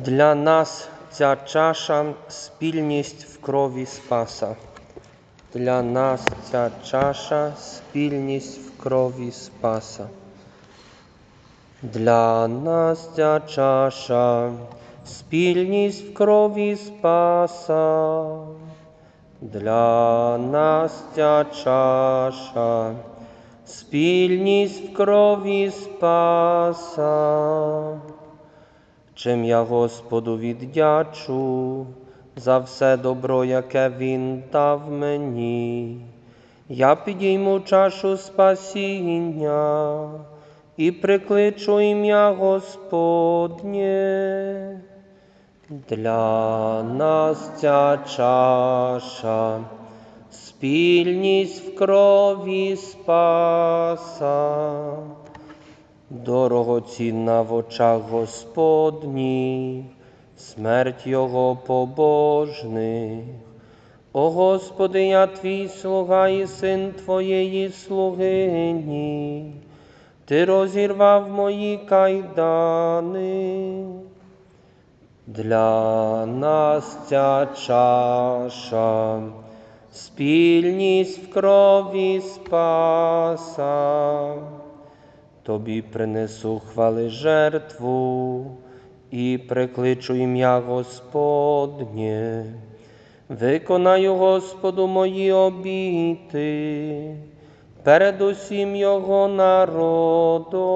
Для нас ця чаша спільність в крові Спаса. Для нас ця чаша спільність в крові Спаса. Для нас ця чаша спільність в крові Спаса. Для нас ця чаша спільність в крові Спаса. Чим я Господу віддячу за все добро, яке Він дав мені, я підійму чашу спасіння і прикличу ім'я Господнє. Для нас ця чаша, спільність в крові Спаса. Дорогоцінна в очах Господніх, смерть Його побожних. О Господи, я твій слуга і син Твоєї слугині, Ти розірвав мої кайдани. Для нас ця чаша, спільність в крові Спаса. Тобі принесу хвали жертву і прикличу ім'я Господнє. Виконаю Господу мої обіти перед усім Його народом.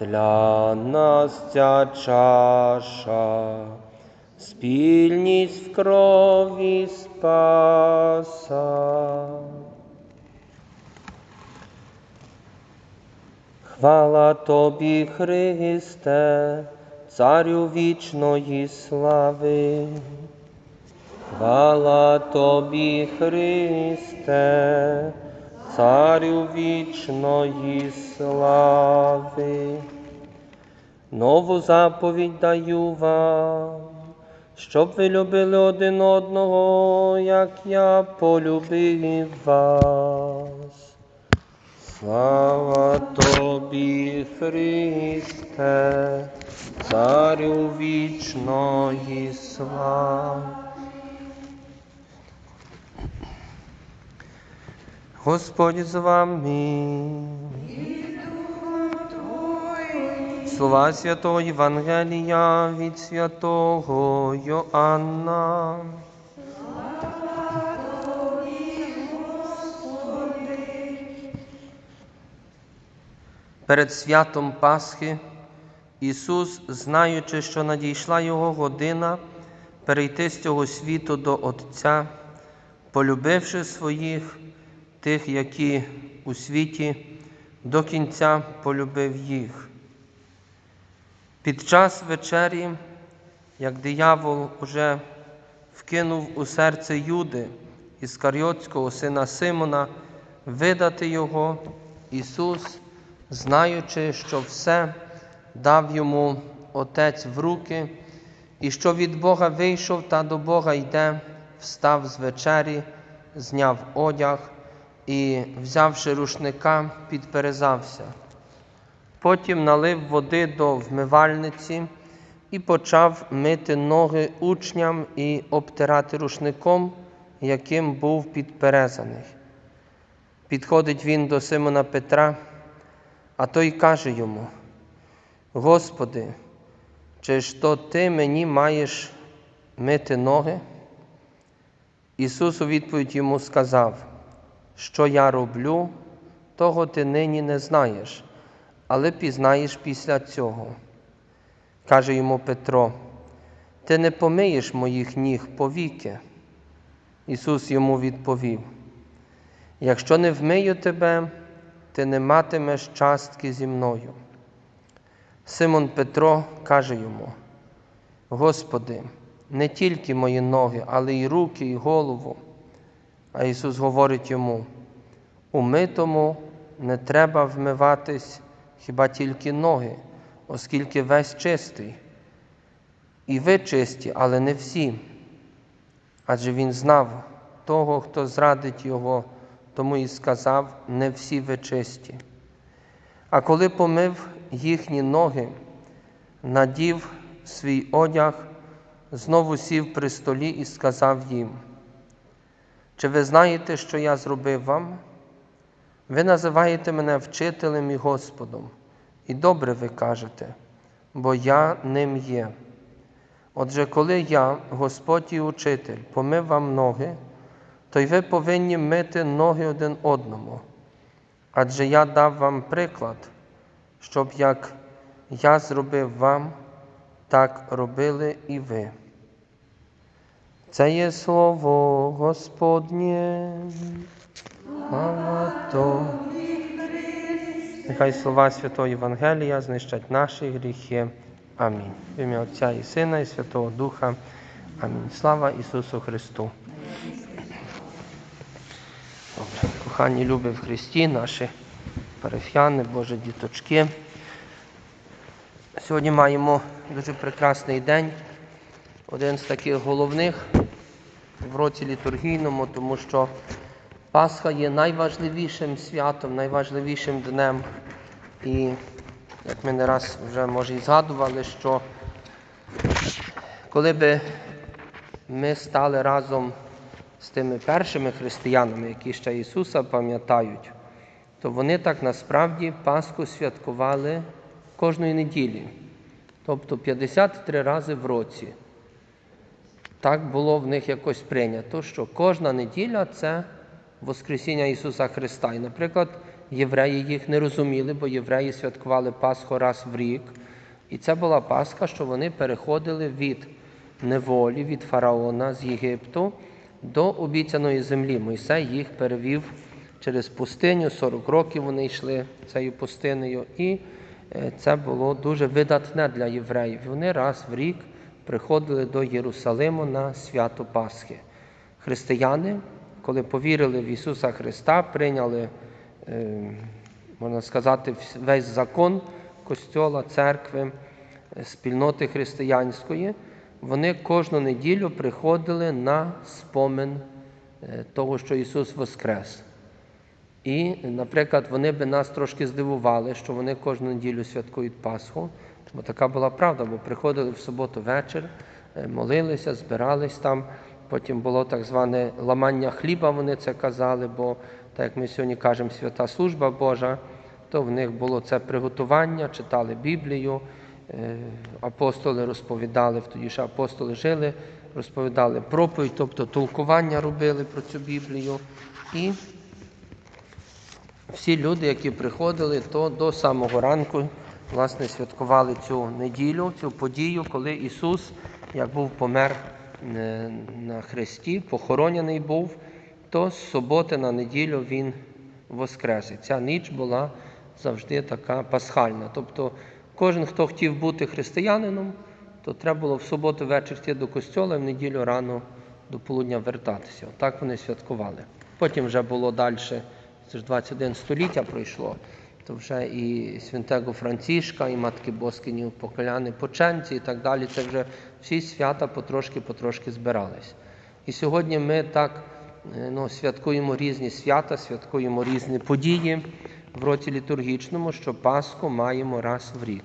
Для нас ця чаша, спільність в крові Спаса. Хвала Тобі, Христе, Царю вічної слави. Хвала Тобі, Христе, Царю вічної слави. Нову заповідь даю вам, щоб ви любили один одного, як я полюбив вас. Слава Тобі, Христе, Царю вічної слави. Господь з вами. Слова святого Євангелія від святого Йоанна. Перед святом Пасхи Ісус, знаючи, що надійшла Його година перейти з цього світу до Отця, полюбивши своїх, тих, які у світі, до кінця полюбив їх. Під час вечері, як диявол уже вкинув у серце Юди Іскаріотського сина Симона, видати його, Ісус, знаючи, що все дав йому Отець в руки, і що від Бога вийшов та до Бога йде, встав з вечері, зняв одяг і, взявши рушника, підперезався. Потім налив води до вмивальниці і почав мити ноги учням і обтирати рушником, яким був підперезаний. Підходить він до Симона Петра, а той каже йому: Господи, чи ж то ти мені маєш мити ноги? Ісус у відповідь йому сказав, що я роблю, того ти нині не знаєш, але пізнаєш після цього. Каже йому Петро, ти не помиєш моїх ніг повіки. Ісус йому відповів: Якщо не вмию тебе, ти не матимеш частки зі мною. Симон Петро каже йому: Господи, не тільки мої ноги, але й руки, і голову. А Ісус говорить йому: умитому не треба вмиватись хіба тільки ноги, оскільки весь чистий. І ви чисті, але не всі. Адже Він знав того, хто зрадить Його, тому і сказав: не всі ви чисті. А коли помив їхні ноги, надів свій одяг, знову сів при столі і сказав їм: Чи ви знаєте, що я зробив вам? Ви називаєте мене вчителем і Господом, і добре ви кажете, бо я ним є. Отже, коли я, Господь і учитель, помив вам ноги, то й ви повинні мити ноги один одному. Адже я дав вам приклад, щоб як я зробив вам, так робили і ви. Це є слово Господнє. Слава. Нехай слова Святого Євангелія знищать наші гріхи. Амінь. В ім'я Отця і Сина, і Святого Духа. Амінь. Слава Ісусу Христу. Добре. Кохані люби в Христі, наші парафіяни, Божі діточки. Сьогодні маємо дуже прекрасний день, один з таких головних в році літургійному, тому що Пасха є найважливішим святом, найважливішим днем. І як ми не раз вже може і згадували, що коли би ми стали разом з тими першими християнами, які ще Ісуса пам'ятають, то вони так насправді Пасху святкували кожної неділі, тобто 53 рази в році. Так було в них якось прийнято, що кожна неділя це Воскресіння Ісуса Христа. І, наприклад, євреї їх не розуміли, бо євреї святкували Пасху раз в рік. І це була Пасха, що вони переходили від неволі, від фараона з Єгипту до обіцяної землі. Мойсей їх перевів через пустиню, 40 років вони йшли цією пустинею. І е, це було дуже видатне для євреїв. Вони раз в рік приходили до Єрусалиму на свято Пасхи. Християни, коли повірили в Ісуса Христа, прийняли, е, можна сказати, весь закон Костьола, церкви, е, спільноти християнської, вони кожну неділю приходили на спомин е, того, що Ісус Воскрес. І, наприклад, вони би нас трошки здивували, що вони кожну неділю святкують Пасху, бо така була правда, бо приходили в суботу вечір, е, молилися, збирались там. Потім було так зване ламання хліба, вони це казали, бо, так як ми сьогодні кажемо, свята служба Божа, то в них було це приготування, читали Біблію, апостоли розповідали, тоді ще апостоли жили, розповідали проповідь, тобто толкування робили про цю Біблію. І всі люди, які приходили, то до самого ранку власне, святкували цю неділю, цю подію, коли Ісус, як був помер е, на хресті, похоронений був, то з суботи на неділю Він воскрес. Ця ніч була завжди така пасхальна. Тобто кожен, хто хотів бути християнином, то треба було в суботу вечір йти до костьола і в неділю рано до полудня вертатися. Так вони святкували. Потім вже було далі, це ж 21 століття пройшло, то вже і святого Францішка, і Матки Боскині Поколяни Поченці і так далі. Це вже всі свята потрошки-потрошки збирались. І сьогодні ми так е, ну, святкуємо різні свята, святкуємо різні події в році літургічному, що Пасху маємо раз в рік.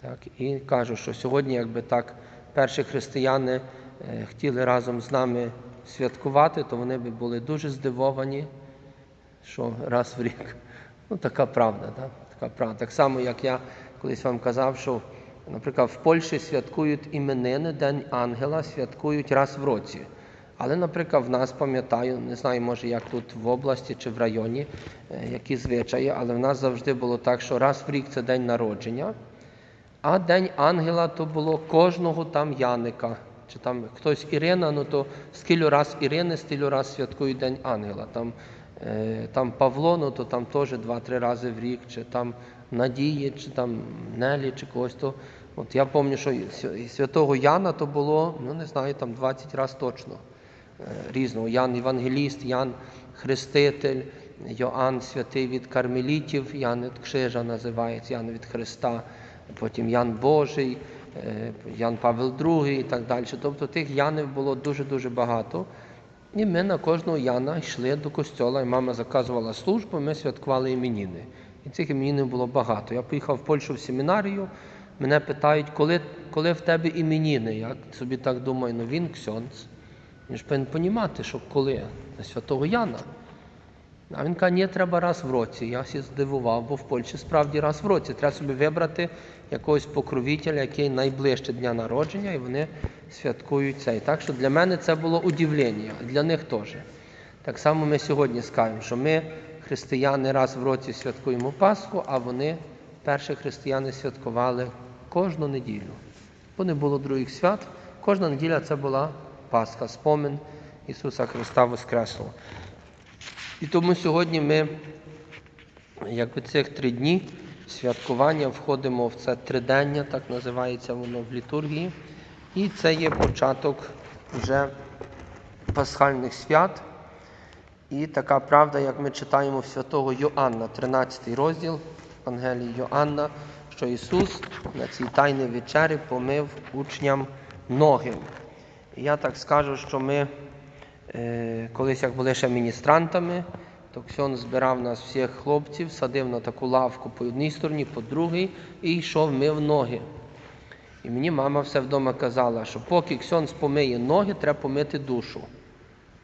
Так, І кажу, що сьогодні, якби так, перші християни е, хотіли разом з нами святкувати, то вони би були дуже здивовані, що раз в рік. Ну, така правда, так? така правда. Так само, як я колись вам казав, що, наприклад, в Польщі святкують іменини, День Ангела, святкують раз в році. Але, наприклад, в нас пам'ятаю, не знаю, може, як тут в області чи в районі, е, які звичаї, але в нас завжди було так, що раз в рік це день народження. А День ангела то було кожного там Яника. Чи там хтось Ірина, ну то скільки раз Ірини, стільки раз святкують День ангела. Там, е, там Павло, ну то там теж два-три рази в рік, чи там Надії, чи там Нелі, чи когось. То, от я пам'ятаю, що святого Яна то було, ну не знаю, там 20 разів точно різного. Ян Євангеліст, Ян Хреститель, Йоанн Святий від Кармелітів, Ян від Крижа називається, Ян від Христа, потім Ян Божий, е, Ян Павел II і так далі. Тобто тих Янів було дуже-дуже багато. І ми на кожного Яна йшли до костьола, і мама заказувала службу, ми святкували іменіни. І цих іменінів було багато. Я поїхав в Польщу в семінарію, мене питають, коли, коли в тебе іменіни. Я собі так думаю, ну він ксьонц. Він ж повинен понімати, що коли на святого Яна. А він каже, ні, треба раз в році. Я всі здивував, бо в Польщі справді раз в році. Треба собі вибрати якогось покровителя, який найближче дня народження, і вони святкують цей. Так що для мене це було удивлення, для них теж. Так само ми сьогодні скажемо, що ми, християни, раз в році святкуємо Пасху, а вони, перші християни, святкували кожну неділю. Бо не було других свят. Кожна неділя це була Пасха, спомин Ісуса Христа Воскреслого. І тому сьогодні ми, якби цих три дні святкування, входимо в це тридення, так називається воно в літургії. І це є початок вже пасхальних свят. І така правда, як ми читаємо в святого Йоанна, 13 розділ Євангелії Йоанна, що Ісус на цій тайній вечері помив учням ноги. Я так скажу, що ми е, колись, як були ще міністрантами, то Ксьон збирав нас всіх хлопців, садив на таку лавку по одній стороні, по другій, і йшов мив ноги. І мені мама все вдома казала, що поки Ксьон помиє ноги, треба помити душу.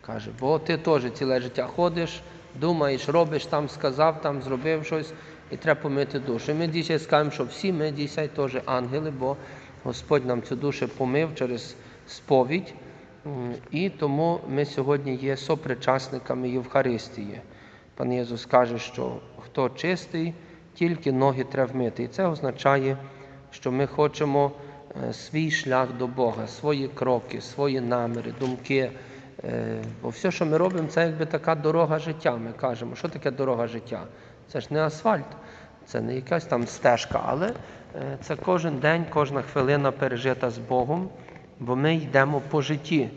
Каже, бо ти теж ціле життя ходиш, думаєш, робиш, там сказав, там зробив щось, і треба помити душу. І ми дійсно скажемо, що всі ми дійсно теж ангели, бо Господь нам цю душу помив через сповідь. І тому ми сьогодні є сопричасниками Євхаристії. Пан Єсус каже, що хто чистий, тільки ноги треба вмити. І це означає, що ми хочемо е, свій шлях до Бога, свої кроки, свої наміри, думки. Е, Бо все, що ми робимо, це якби така дорога життя. Ми кажемо, що таке дорога життя? Це ж не асфальт, це не якась там стежка, але е, це кожен день, кожна хвилина пережита з Богом, бо ми йдемо по житті.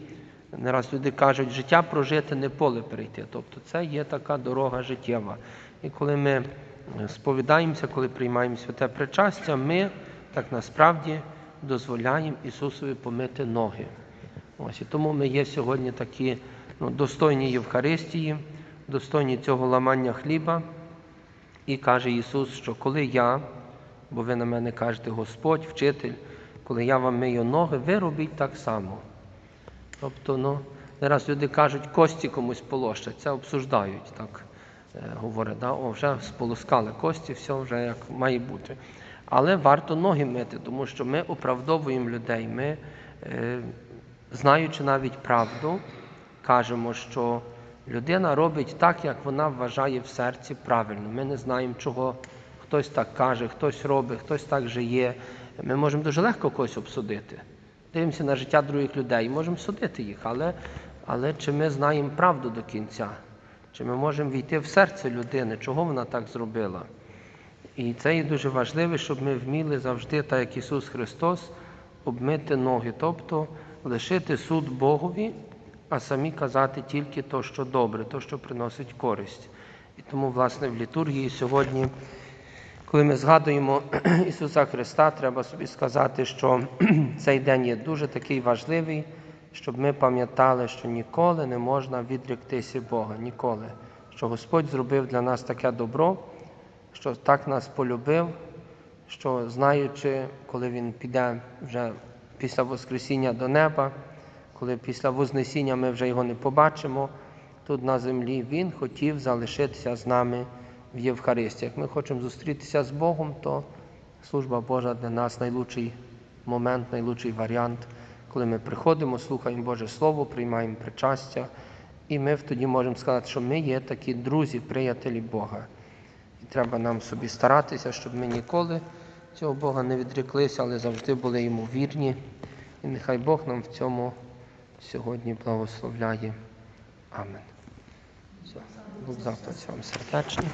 Не раз люди кажуть, життя прожити, не поле перейти. Тобто це є така дорога життєва. І коли ми е, сповідаємося, коли приймаємо святе причастя, ми так насправді дозволяємо Ісусові помити ноги. Ось і тому ми є сьогодні такі ну, достойні Євхаристії, достойні цього ламання хліба. І каже Ісус, що коли я, бо ви на мене кажете Господь, вчитель, коли я вам мию ноги, ви робіть так само. Тобто, ну, не люди кажуть, кості комусь полощать, це обсуждають, так е, говорять, да? О, вже сполоскали кості, все вже як має бути. Але варто ноги мити, тому що ми оправдовуємо людей. Ми, е, знаючи навіть правду, кажемо, що людина робить так, як вона вважає в серці правильно. Ми не знаємо, чого хтось так каже, хтось робить, хтось так жиє. Ми можемо дуже легко когось обсудити. Дивимося на життя других людей, можемо судити їх, але, але чи ми знаємо правду до кінця? Чи ми можемо війти в серце людини, чого вона так зробила? І це є дуже важливо, щоб ми вміли завжди, так як Ісус Христос, обмити ноги, тобто лишити суд Богові, а самі казати тільки то, що добре, то, що приносить користь. І тому, власне, в літургії сьогодні, коли ми згадуємо Ісуса Христа, треба собі сказати, що цей день є дуже такий важливий, щоб ми пам'ятали, що ніколи не можна відректися Бога, ніколи. Що Господь зробив для нас таке добро, що так нас полюбив, що знаючи, коли Він піде вже після Воскресіння до неба, коли після Вознесіння ми вже його не побачимо, тут на землі Він хотів залишитися з нами в Євхаристії. Як ми хочемо зустрітися з Богом, то служба Божа для нас найлучший момент, найлучший варіант, коли ми приходимо, слухаємо Боже Слово, приймаємо причастя, і ми тоді можемо сказати, що ми є такі друзі, приятелі Бога. І треба нам собі старатися, щоб ми ніколи цього Бога не відреклися, але завжди були йому вірні. І нехай Бог нам в цьому сьогодні благословляє. Амин. Все. Завтра вам сердечні.